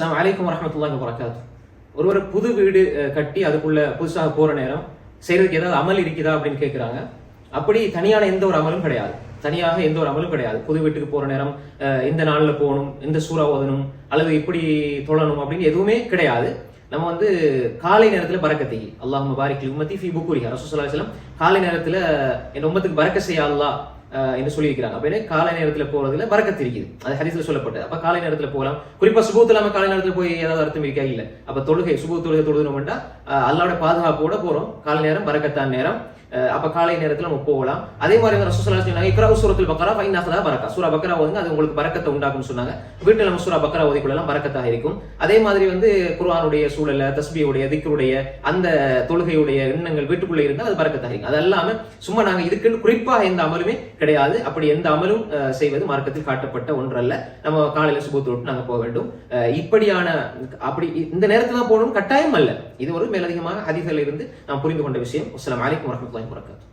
அஸ்லாம் வலைக்கம் வரஹ்மத்துல்லாஹி வரகாத்து ஒருவர் புது வீடு கட்டி அதுக்குள்ள புதுசாக போகிற நேரம் செய்கிறதுக்கு ஏதாவது அமல் இருக்குதா அப்படின்னு கேட்குறாங்க அப்படி தனியான எந்த ஒரு அமலும் கிடையாது. தனியாக எந்த ஒரு அமலும் கிடையாது. புது வீட்டுக்கு போகிற நேரம் இந்த நாளில் போகணும் இந்த சூறா ஓதணும் அல்லது இப்படி தொழணும் அப்படின்னு எதுவுமே கிடையாது. நம்ம வந்து காலை நேரத்துல பறக்கத்தை. அல்லாஹ் பாரிக் உம்மத்தி ஃபி புக்கூரி ரசூசல்லாஸ்லாம் காலை நேரத்தில் என் உம்மத்துக்கு பறக்க செய்யாதா என்று சொல்லியிருக்கிறாங்க. அப்படின்னு காலை நேரத்தில் போறதுல வரக்கத்து இருக்குது. அது ஹரிசில் சொல்லப்பட்டது. அப்போ காலை நேரத்தில் போகலாம். குறிப்பா சுபூத் இல்லாமல் காலை நேரத்தில் போய் ஏதாவது அர்த்தம் இருக்கா? இல்லை. அப்போ தொழுகை சுபூ தொழுகை தொழுதுனோம்னா அல்லாவோட பாதுகாப்போட போறோம். காலை நேரம் பறக்கத்தான் நேரம். அப்ப காலை நேரத்துல நம்ம போகலாம். அதே மாதிரி ரசூசல்லா சொன்னாங்க இக்ரா சூரத்தில் பக்கரா ஃபைனாகதா பறக்கா சூரா பக்கரா ஓதுங்க அது உங்களுக்கு பறக்கத்தை உண்டாக்கும்னு சொன்னாங்க. வீட்டில் நம்ம சூரா பக்கரா ஓதிக்கொள்ளலாம் பறக்கத்தாக இருக்கும். அதே மாதிரி வந்து குர்ஆனுடைய சூழல தஸ்பியுடைய திக்ருடைய அந்த தொழுகையுடைய எண்ணங்கள் வீட்டுக்குள்ளே இருந்தால் அது பறக்கத்தாக இருக்கும். அது எல்லாமே சும்மா நாங்க இதுக்குன்னு குறிப்பாக இந்த அமலுமே கிடையாது. அப்படி எந்த அமலும் அஹ், செய்வது மார்க்கத்தில் காட்டப்பட்ட ஒன்றல்ல. நம்ம காலையில சுபத்து விட்டு நாங்க போக வேண்டும். இப்படியான அப்படி இந்த நேரத்துல தான் போகணும். கட்டாயம் அல்ல. இது ஒரு மேலதிகமாக ஹதீஸ்ல இருந்து நாம் புரிந்து கொண்ட விஷயம். அஸ்ஸலாமு அலைக்கும் வரஹ்மத்துல்லாஹி வபரகாத்துஹு.